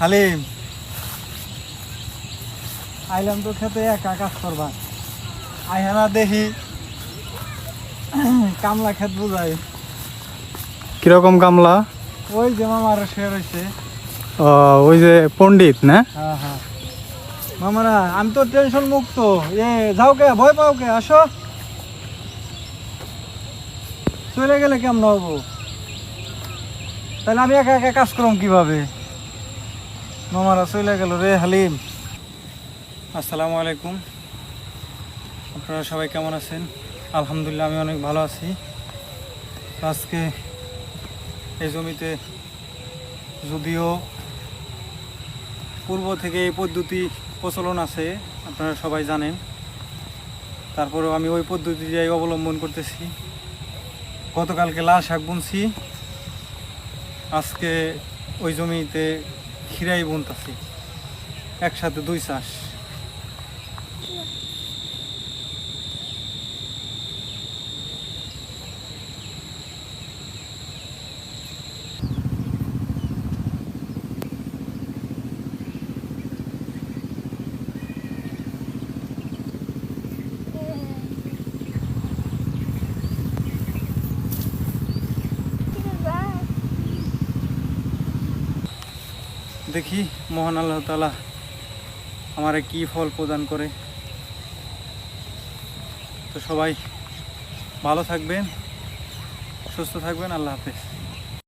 হালিম। আইলাম তো খেতে একা কাজ করবা আইহানা দেখি কামলা খেত বুঝাই। কীরকম কামলা? ওই যে মামার সে রয়েছে ওই যে পণ্ডিত না? হ্যাঁ হ্যাঁ। মামারা আমি তো টেনশন মুক্ত। এ যাও কে ভয় পাও কে? আসো। চলে গেলে কেমন হব? তাহলে আমি একা একা কাজ করম কীভাবে? মামারা চলে গেল রে হালিম। আসসালামু আলাইকুম। আপনারা সবাই কেমন আছেন? আলহামদুলিল্লাহ, আমি অনেক ভালো আছি। আজকে এই জমিতে যদিও পূর্ব থেকে এই পদ্ধতি প্রচলন আছে, আপনারা সবাই জানেন। তারপরেও আমি ওই পদ্ধতিটাই অবলম্বন করতেছি। গতকালকে লাল শাক বুনছি। আজকে ওই জমিতে খিরাই বুনতাছি একসাথে দুই চাষ। দেখি মহান আল্লাহ তালা আমারে কি ফল প্রদান করে। তো সবাই ভালো থাকবেন, সুস্থ থাকবেন, আল্লাহ হাফেজ।